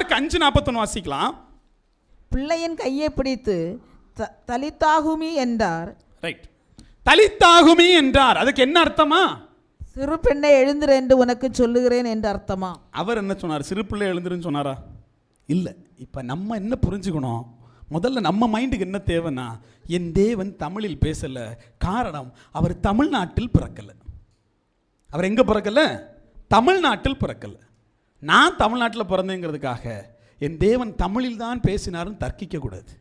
Mark அஞ்சு நாற்பத்தொன்று வாசிக்கலாம். பிள்ளையின் கையை பிடித்து தலித்தாகுமி என்றார். ரைட் தலித்தாகுமி என்றார். அதுக்கு என்ன அர்த்தமா? சிறு பெண்ணை எழுந்திரு என்று உனக்கு சொல்லுகிறேன் என்று அர்த்தமா? அவர் என்ன சொன்னார்? சிறு பிள்ளை எழுந்துருன்னு சொன்னாரா? இல்லை. இப்போ நம்ம என்ன புரிஞ்சுக்கணும்? முதல்ல நம்ம மைண்டுக்கு என்ன தேவைன்னா என் தேவன் தமிழில் பேசலை. காரணம் அவர் தமிழ்நாட்டில் பிறக்கலை. அவர் எங்கே பிறக்கல? தமிழ்நாட்டில் பிறக்கல. நான் தமிழ்நாட்டில் பிறந்தேங்கிறதுக்காக என் தேவன் தமிழில் தான் பேசினாருன்னு தர்க்கிக்கக்கூடாது.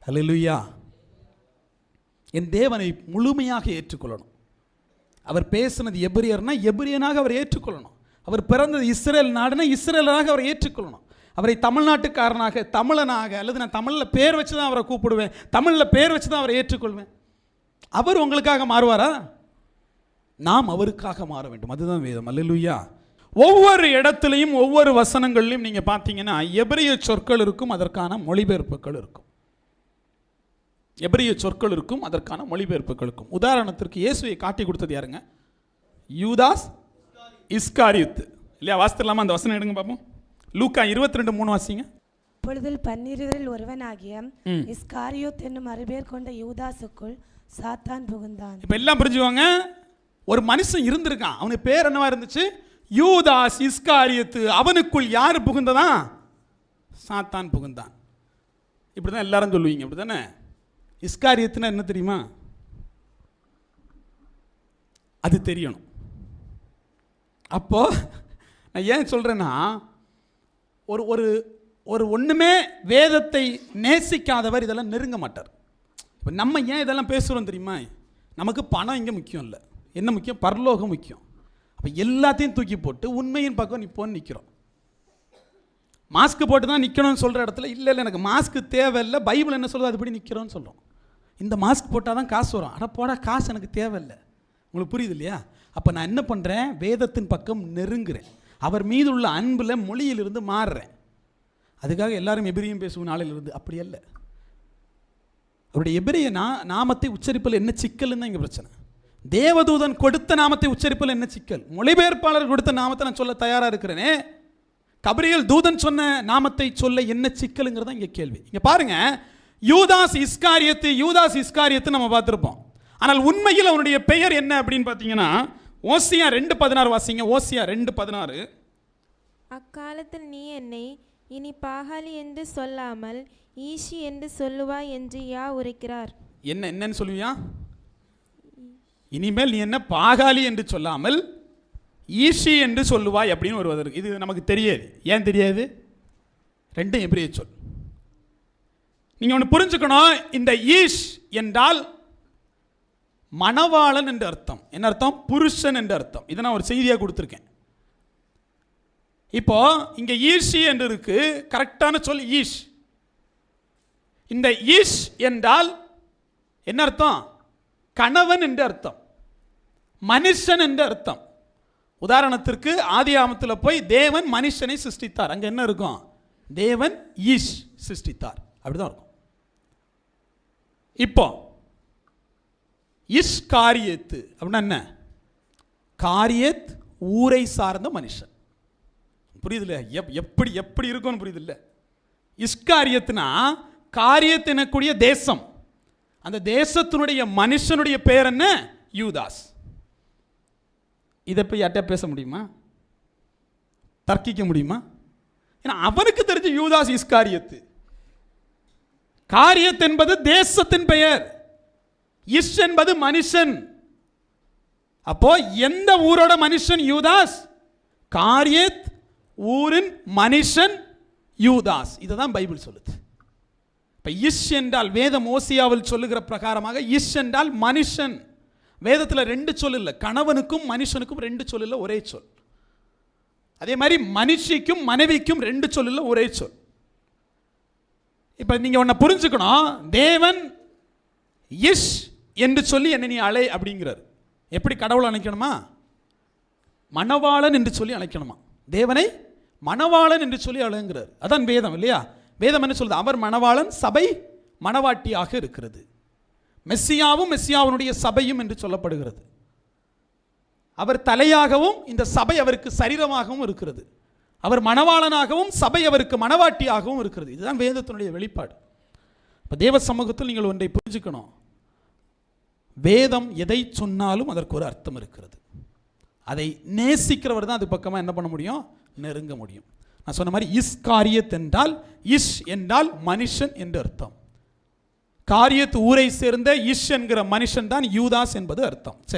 அல்ல லுய்யா என் தேவனை முழுமையாக ஏற்றுக்கொள்ளணும். அவர் பேசினது எபிரியர்னா எபிரியனாக அவர் ஏற்றுக்கொள்ளணும். அவர் பிறந்தது இஸ்ரேல் நாடுனா இஸ்ரேலனாக அவர் ஏற்றுக்கொள்ளணும். அவரை தமிழ்நாட்டுக்காரனாக தமிழனாக அல்லது நான் தமிழில் பேர் வச்சு தான் அவரை கூப்பிடுவேன் தமிழில் பேர் வச்சு தான் அவரை ஏற்றுக்கொள்வேன். அவர் உங்களுக்காக மாறுவாரா? நாம் அவருக்காக மாற வேண்டும். அதுதான் வேதம். அல்லேலூயா. ஒவ்வொரு இடத்துலையும் ஒவ்வொரு வசனங்கள்லையும் நீங்கள் பார்த்தீங்கன்னா எபிரிய சொற்கள் இருக்கும் அதற்கான மொழிபெயர்ப்புகள் இருக்கும். எபிரிய சொற்கள் இருக்கும் அதற்கான மொழிபெயர்ப்புகள் இருக்கும். உதாரணத்திற்கு இயேசுவை காட்டி கொடுத்தது யாருங்க? யூதாஸ் இஸ்காரியுத் இல்லையா வாசித்துலாமா அந்த வசனம் எடுங்க பார்ப்போம் லூக்கா இருபத்தி ரெண்டு மூணு வாசிங்க. அப்பொழுதில் பன்னிருவரில் ஒருவனாகிய. இஸ்காரியோத் என்னும் மறுபேர் கொண்ட யூதாசுக்குள் சாத்தான் புகுந்தான். இப்போ எல்லாம் புரிஞ்சுவாங்க ஒரு மனுஷன் இருந்திருக்கான். அவனுக்கு பேர் என்னவா இருந்துச்சு? யூதாஸ் இஸ்காரியத்து அவனுக்குள் யார் புகுந்ததா? சாத்தான் புகுந்தான். இப்படி தான் எல்லாரும் சொல்லுவீங்க அப்படி தானே இஸ்காரியத்துனா என்ன தெரியுமா? அது தெரியணும். அப்போது நான் ஏன் சொல்கிறேன்னா ஒரு ஒரு ஒரு ஒன்றுமே வேதத்தை நேசிக்காதவர் இதெல்லாம் நெருங்க மாட்டார். இப்போ நம்ம ஏன் இதெல்லாம் பேசுகிறோம் தெரியுமா? நமக்கு பணம் இங்கே முக்கியம் இல்லை. என்ன முக்கியம்? பரலோகம் முக்கியம். அப்போ எல்லாத்தையும் தூக்கி போட்டு உண்மையின் பக்கம் நிற்போன்னு நிற்கிறோம் மாஸ்க் போட்டு தான் நிற்கணும்னு சொல்கிற இடத்துல இல்லை இல்லை எனக்கு மாஸ்க்கு தேவையில்லை பைபிள் என்ன சொல்லுது அதுபடி நிற்கிறோன்னு சொல்கிறோம் இந்த மாஸ்க் போட்டால் தான் காசு வரும். ஆனால் போட காசு எனக்கு தேவையில்லை. உங்களுக்கு புரியுது இல்லையா? அப்போ நான் என்ன பண்ணுறேன் வேதத்தின் பக்கம் நெருங்குறேன். அவர் மீது உள்ள அன்பில் மொழியிலிருந்து மாறுறேன். அதுக்காக எல்லாரும் எபிரியும் பேசும் நாளிலிருந்து அப்படி அல்ல. அவருடைய எபிரிய நா நாமத்தை உச்சரிப்பில் என்ன சிக்கல்னு தான் இங்கே பிரச்சனை. தேவதூதன் கொடுத்த நாமத்தை உச்சரிப்பில் என்ன சிக்கல்? மொழிபெயர்ப்பாளர் கொடுத்த நாமத்தை நான் சொல்ல தயாராக இருக்கிறேனே? கபிரியல் தூதன் சொன்ன நாமத்தை சொல்ல என்ன சிக்கலுங்கிறதா இங்கே கேள்வி. இங்கே பாருங்க யூதாஸ் இஸ்காரியத்து யூதாஸ் இஸ்காரியத்து நம்ம பார்த்துருப்போம். ஆனால் உண்மையில் அவனுடைய பெயர் என்ன அப்படின்னு பார்த்தீங்கன்னா ஓசியா ரெண்டு பதினாறு வாசிங்க ஓசியா ரெண்டு பதினாறு. அக்காலத்தில் நீ என்னை இனி பாகாலி என்று சொல்லாமல் ஈஷி என்று சொல்லுவாய் என்று யா உரைக்கிறார். என்ன என்னன்னு சொல்லுவியா? இனிமேல் நீ என்ன பாகாலி என்று சொல்லாமல் ஈஷி என்று சொல்லுவாய் அப்படின்னு ஒரு இது நமக்கு தெரியாது. ஏன் தெரியாது? ரெண்டும் எபிரிய சொல். நீங்கள் ஒன்று புரிஞ்சுக்கணும். இந்த ஈஷ் என்றால் மணவாளன் என்று அர்த்தம். என்ன அர்த்தம்? புருஷன் என்று அர்த்தம். இதை நான் ஒரு செய்தியாக கொடுத்துருக்கேன். இப்போ இங்க ஈஷி என்று இருக்கு கரெக்டான சொல் ஈஷ் இந்த ஈஷ் என்றால் என்ன அர்த்தம்? கணவன் என்று அர்த்தம். மனுஷன் என்று அர்த்தம். உதாரணத்திற்கு ஆதியாமத்தில் போய் தேவன் மனுஷனை சிருஷ்டித்தார். அங்கே என்ன இருக்கும்? தேவன் ஈஷ் சிருஷ்டித்தார். அப்படிதான் இருக்கும். இப்போ இஷ் காரியத்து அப்படின்னா என்ன? காரியத் ஊரை சார்ந்த மனுஷன். புரியுதுல்ல? எப் எப்படி எப்படி இருக்கும்னு புரியுதுல்ல? இஷ்காரியத்துனா காரியத் எனக்கூடிய தேசம். அந்த தேசத்தினுடைய மனுஷனுடைய பேர் என்ன? யூதாஸ். இதை போய் யார்கிட்ட பேச முடியுமா? தர்க்கிக்க முடியுமா? ஏன்னா அவனுக்கு தெரிஞ்ச யூதாஸ் இஸ்காரியத்து. காரியத் என்பது தேசத்தின் பெயர். இஷ் என்பது மனுஷன். அப்போ எந்த ஊரோட மனுஷன் யூதாஸ்? காரியத் ஊரின் மனுஷன் யூதாஸ். இதை தான் பைபிள் சொல்லுது. இப்போ இஷ் என்றால் வேதம் ஓசியாவில் சொல்லுகிற பிரகாரமாக இஷ் என்றால் மனுஷன். வேதத்தில் ரெண்டு சொல் இல்லை. கணவனுக்கும் மனுஷனுக்கும் ரெண்டு சொல் இல்லை ஒரே சொல். அதே மாதிரி மனுஷிக்கும் மனைவிக்கும் ரெண்டு சொல் இல்லை ஒரே சொல். இப்போ நீங்கள் ஒன்றை புரிஞ்சுக்கணும். தேவன் இஷ் என்று சொல்லி என்னை நீ அலை அப்படிங்கிறார். எப்படி கடவுளை அழைக்கணுமா மணவாளன் என்று சொல்லி அழைக்கணுமா தேவனை மணவாளன் என்று சொல்லி அழைங்கிறார். அதான் வேதம் இல்லையா? வேதம் என்ன சொல்லுது? அவர் மணவாளன் சபை மணவாட்டியாக இருக்கிறது. மெஸ்ஸியாவும் மெஸ்ஸியாவினுடைய சபையும் என்று சொல்லப்படுகிறது. அவர் தலையாகவும் இந்த சபை அவருக்கு சரீரமாகவும் இருக்கிறது. அவர் மணவாளனாகவும் சபை அவருக்கு மணவாட்டியாகவும் இருக்கிறது. இதுதான் வேதத்தினுடைய வெளிப்பாடு. இப்போ தேவ சமூகத்தில் நீங்கள் ஒன்றை புரிஞ்சுக்கணும். வேதம் எதை சொன்னாலும் அதற்கு ஒரு அர்த்தம் இருக்கிறது. அதை நேசிக்கிறவர் தான் அது பக்கமாக என்ன பண்ண முடியும்? நெருங்க முடியும். நான் சொன்ன மாதிரி இஸ் காரியத் என்றால் இஷ் என்றால் மனுஷன் என்று அர்த்தம். காரியத்து ஊரை சேர்ந்த இஷ் என்கிற மனுஷன் தான் யூதாஸ் என்பது அர்த்தம். சரி.